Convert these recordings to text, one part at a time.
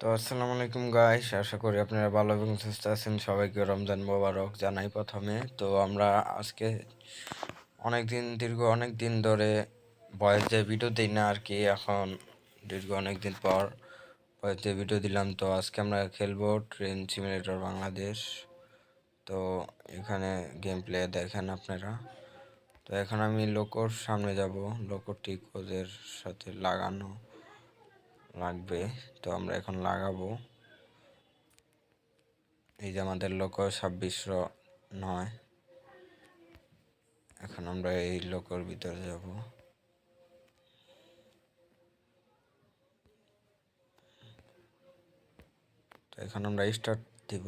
তো আসসালামু আলাইকুম গাইস আশা করি আপনারা ভালো এবং সুস্থ আছেন। সবাইকে রমজান মোবারক জানাই প্রথমে। তো আমরা আজকে অনেক দিন দীর্ঘ অনেক দিন ধরে ভয়েস দিয়ে ভিডিও দিই না আর কি, এখন দীর্ঘ অনেক দিন পর ভয়েস দিয়ে ভিডিও দিলাম। তো আজকে আমরা খেলব ট্রেন সিমুলেটর বাংলাদেশ তো এখানে গেম প্লে দেখেন আপনারা। তো এখন আমি লোকোর সামনে যাব। লোকোটি কোজের সাথে লাগানো। লাগবে, তো আমরা এখন লাগাবো। এই যে আমাদের লোক ছাব্বিশশো নয়। এখন আমরা এই লোকর ভিতরে যাব। তো এখন আমরা স্টার্ট দিব।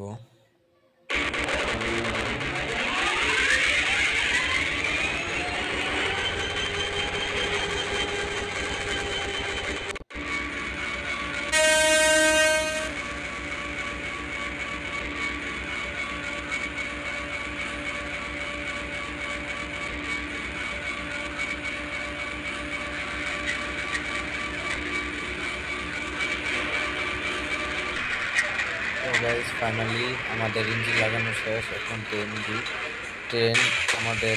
তো গাইস ফাইনালি আমাদের ইঞ্জিন লাগানো শেষ এখন ট্রেন ট্রেন আমাদের